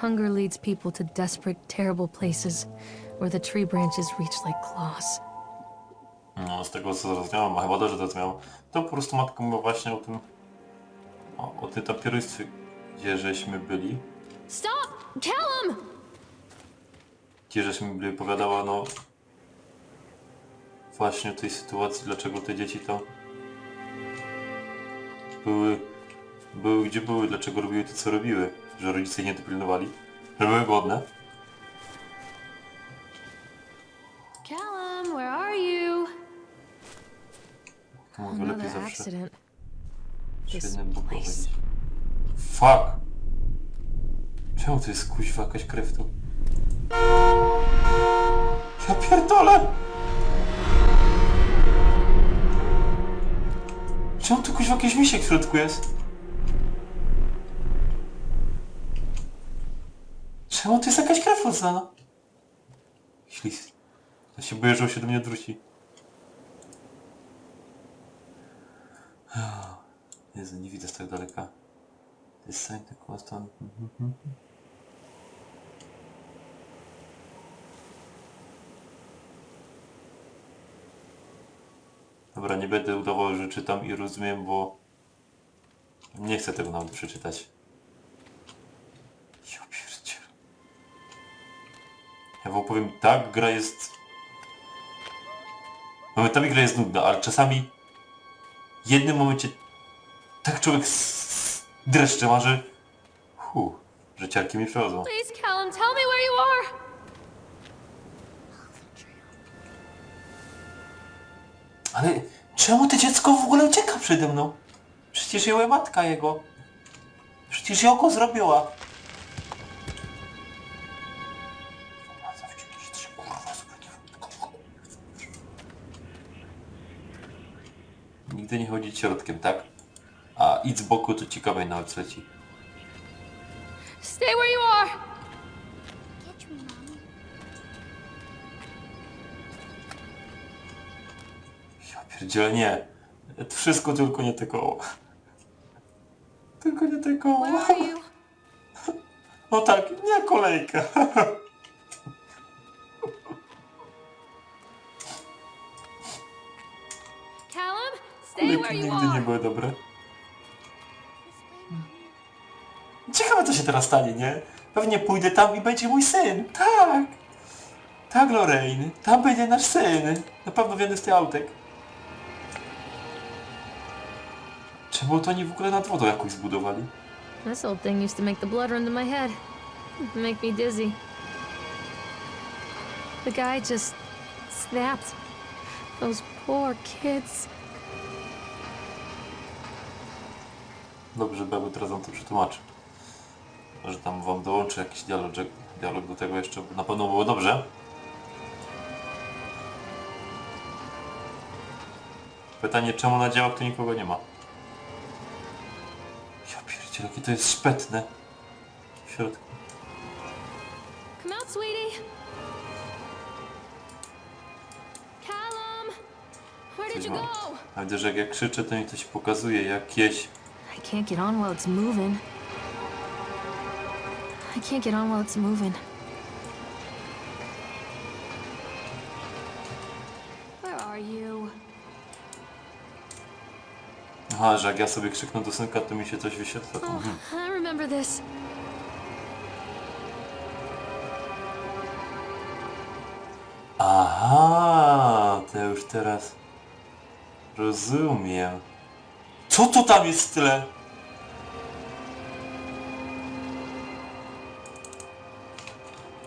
Hunger leads people to desperate, terrible places where the tree branches reach like claws. No, z tego co zrozumiałem, a chyba dobrze zrozumiałem, to po prostu matka mówiła właśnie o tym, o, o tym tapierystwie, gdzie żeśmy byli, Stop! Callum! gdzie żeśmy byli, opowiadała, no, właśnie o tej sytuacji, dlaczego te dzieci tam były, były gdzie były, dlaczego robiły to, co robiły, że rodzice ich nie dopilnowali, że były głodne. Callum, where are you? Mówię lepiej Another zawsze. accident. This place. chodzić. Fuck! Czemu to jest kuźwa jakaś krew tu? Ja pierdolę! Czemu tu kuźwa jakiś misiek w środku jest? Czemu to jest jakaś krew odznana? Ślis. Ja się boję, że on się do mnie odwróci. Jezu, nie widzę z tak daleka. This sign the constant. Dobra, nie będę udawał, że czytam i rozumiem, bo nie chcę tego nawet przeczytać. Ja wam powiem, tak, gra jest... Momentami gra jest nudna, ale czasami w jednym momencie tak człowiek dreszcze ma, że... Że ciarki mi przechodzą. Please, Callum, tell me where you are! Ale czemu to dziecko w ogóle ucieka przede mną? Przecież ją matka jego. Przecież ją go zrobiła. Nigdy nie chodzić środkiem, tak? A idź z boku to ciekawej nawet leci. Stay where you are! Me, Mommy. Ja pierdzielę, nie. To wszystko tylko nie te koło. Tylko nie te koło. Where are you? No tak, nie kolejka. nigdy nie były dobre. Ciekawe co się teraz stanie, nie? Pewnie pójdę tam i będzie mój syn. Tak. Tak, Lorraine. Tam będzie nasz syn. Na pewno w jednym z tych autek. Czemu to oni w ogóle nad wodą jakoś zbudowali? This old thing used to make the blood run to my head. Make me dizzy. The guy just snapped. Those poor kids. Dobrze, Bebu teraz wam to przetłumaczy. Może tam wam dołączę jakiś dialog, dialog do tego jeszcze. Na pewno było dobrze. Pytanie, czemu na działach tu nikogo nie ma? Ja pierdzielę, jakie to jest szpetne. W środku. Come out, sweetie. Callum, where did you go? A widzę, że jak ja krzyczę, to mi coś pokazuje jakieś... I can't get on while it's moving. I can't get on while it's moving. Where are you? Aha, że jak ja sobie krzyknę do synka, to mi się coś wyświetla. To... Mhm. I remember this. Aha, to już teraz rozumiem. Co to tam jest tyle?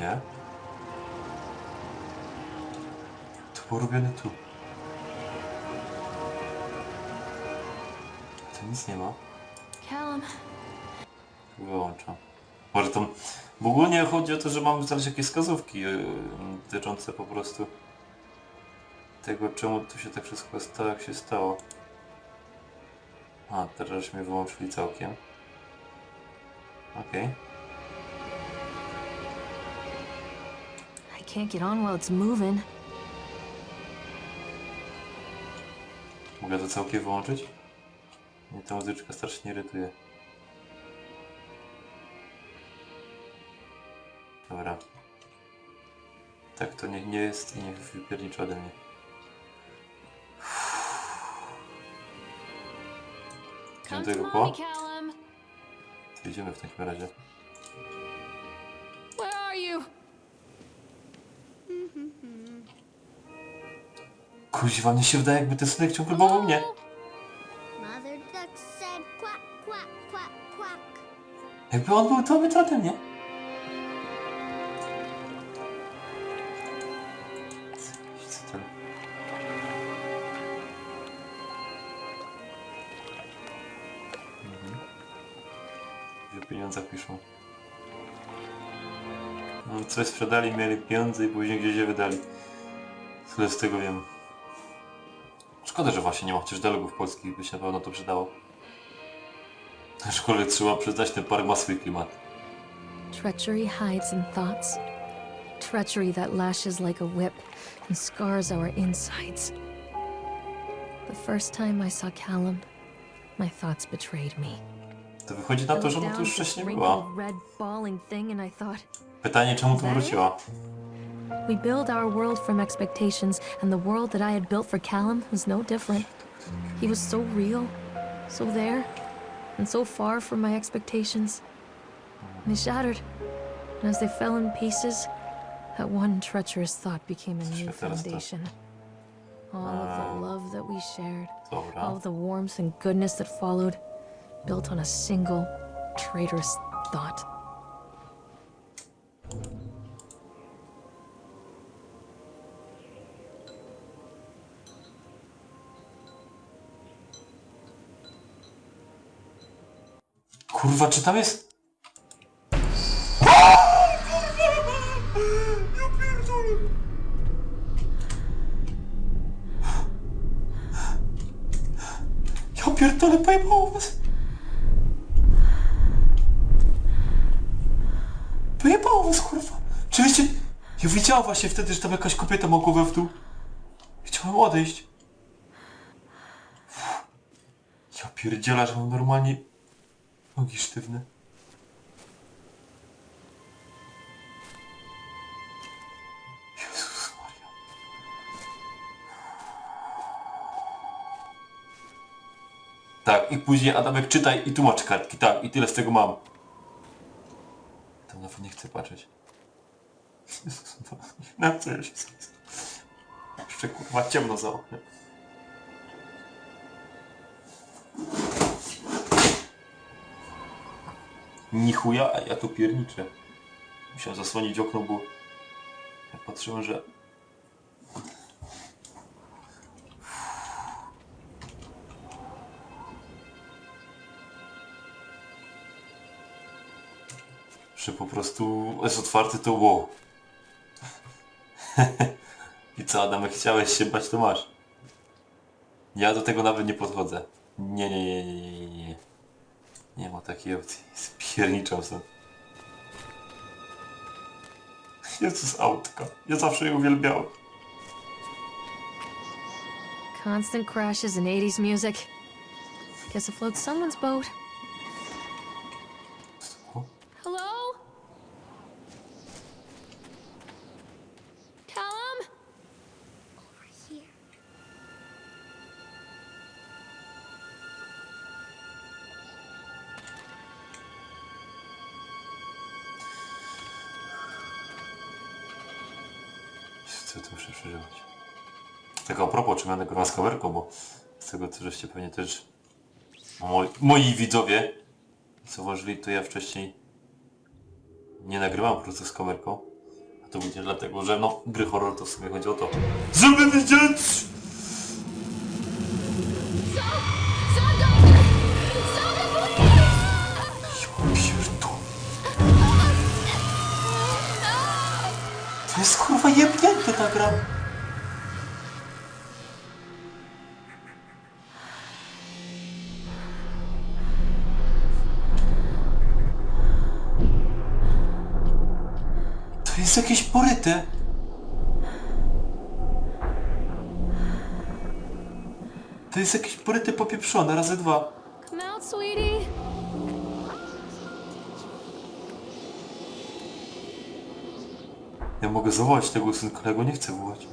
Nie? To było robione tu. To nic nie ma. Callum, Wyłączam. Może tam... Bo ogólnie chodzi o to, że mam znaleźć jakieś wskazówki yy, dotyczące po prostu tego, czemu tu się tak wszystko stało, jak się stało. A, teraz mnie wyłączyli całkiem. Okej. I can't get on while it's moving. Mogę to całkiem wyłączyć? Mnie ta muzyczka strasznie irytuje. Dobra. Tak to nie, nie jest i niech wypiernicza ode mnie. Mommy, po? To idziemy w takim razie. Kuźwa, mnie się wydaje jakby ten synek ciągle mnie. Quack, quack, quack, quack. Jakby on był to wytratem, nie? Gdzie o pieniądzach piszą. No, coś sprzedali, mieli pieniądze i później gdzieś je wydali. Tyle z tego wiem. Szkoda, że właśnie nie ma chociaż dialogów polskich, by się na pewno to przydało. Aczkolwiek trzeba przyznać, ten park ma swój klimat. Treachery hides in thoughts. Treachery that lashes like a whip and scars our insides. The first time I saw Callum, my thoughts betrayed me. To wychodzi na to, że ona tu już wcześniej była. Pytanie, czemu tu wróciła? we build our world from expectations, and the world that I had built for Callum was no different. He was so real, so there, and so far from my expectations. They shattered, and as they fell in pieces, that one treacherous thought became a new foundation. All of the love that we shared, all of the warmth and goodness that followed, built on a single traitorous thought. Kurwa, czy tam jest... Ja pierdolę, pojebało was! Ja widziałem właśnie wtedy, że tam jakaś kobieta ma głowę w dół. Chciałem odejść. Ja pierdziela, że mam normalnie nogi sztywne. Jezus Maria. Tak, i później Adamek czytaj i tłumacz kartki, tak, i tyle z tego mam. Tam nawet nie chcę patrzeć. Na co ja się Jeszcze kurwa ciemno za oknem. Ni chuja, a ja tu pierniczę. Musiałem zasłonić okno, bo ja patrzyłem, że... Że po prostu jest otwarty, to wow. I co, Adamek, chciałeś się bać, to masz. Ja do tego nawet nie podchodzę. Nie, nie, nie, nie, nie, nie, nie. Ma takiej opcji. Spierniczą są. Jezus, autka. Ja zawsze je uwielbiałem. Constant crashes and 80s music. Guess someone's boat. Co tu muszę przeżywać? Tak a propos, czy będę grał z kamerką, bo z tego co żeście pewnie też moi, moi widzowie zauważyli, to ja wcześniej nie nagrywam po prostu z kamerką. A to będzie dlatego, że no, gry horror to w sumie chodzi o to, żeby widzieć! Jebnięte ta gra. To jest jakieś poryte. To jest jakieś poryte popieprzone razy dwa. Sweetie. Ja mogę zawołać tego synka, ale ja go nie chcę wołać.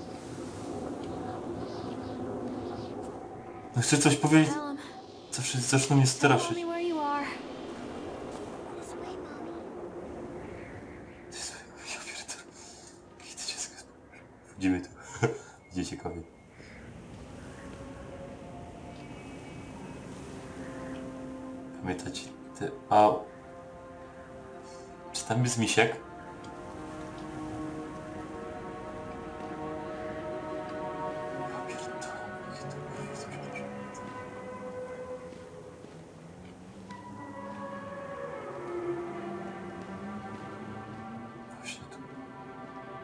No chcę coś powiedzieć, wszyscy zaczną mnie straszyć. Wchodzimy tu. Będzie ciekawie. Pamiętać te... A... Czy tam jest misiek?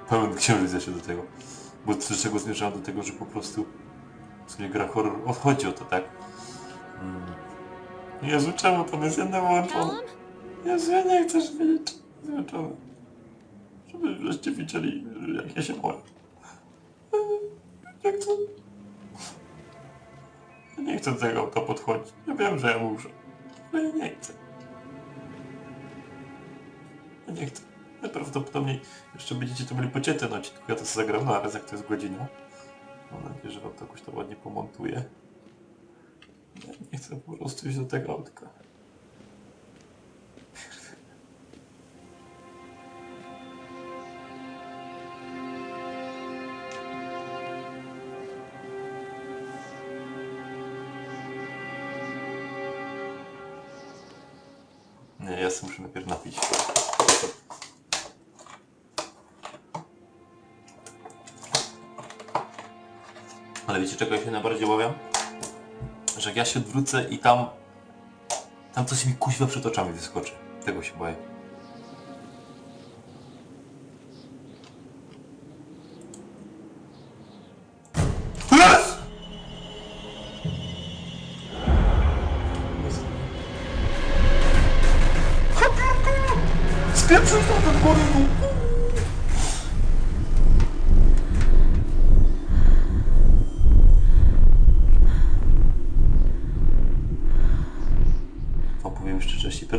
Pełen księżyc jeszcze do tego. Bo do czego zmierzałem do tego, że po prostu sobie gra horror odchodzi o to, tak? Mm. Jezu, czemu to jest jedno wyłączone? Callum? Jezu, ja nie chcę, żeby wiedzieć, wyłączone. Żeby żeście widzieli, jak ja się boję. Jak to? Ja nie chcę do tego auta podchodzić. Ja wiem, że ja muszę. Ale ja nie chcę. Ja nie chcę. Najprawdopodobniej jeszcze będziecie to mieli pocięte na odcinku. Ja to sobie zagram na raz, jak to jest godzina. Mam nadzieję, że wam to jakoś to ładnie pomontuję. Ja nie chcę po prostu iść do tego autka. Ale wiecie czego ja się najbardziej obawiam? Że jak ja się odwrócę i tam... Tam coś mi kuźwa przed oczami wyskoczy. Tego się boję. Spieprzył to ten góry Opowiem jeszcze wcześniej.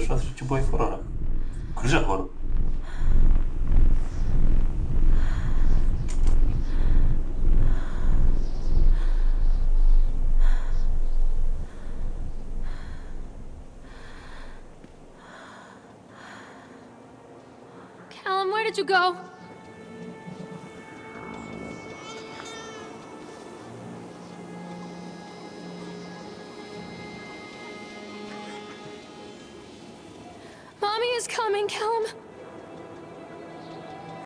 Pierwszy raz w życiu boję horrora. Grze horror. Callum, where did you go?